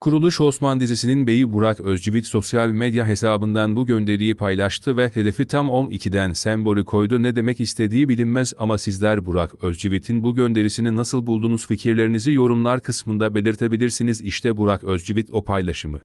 Kuruluş Osman dizisinin beyi Burak Özcivit sosyal medya hesabından bu gönderiyi paylaştı ve hedefi tam 12'den sembolü koydu. Ne demek istediği bilinmez ama sizler Burak Özcivit'in bu gönderisini nasıl buldunuz fikirlerinizi yorumlar kısmında belirtebilirsiniz. İşte Burak Özcivit o paylaşımı.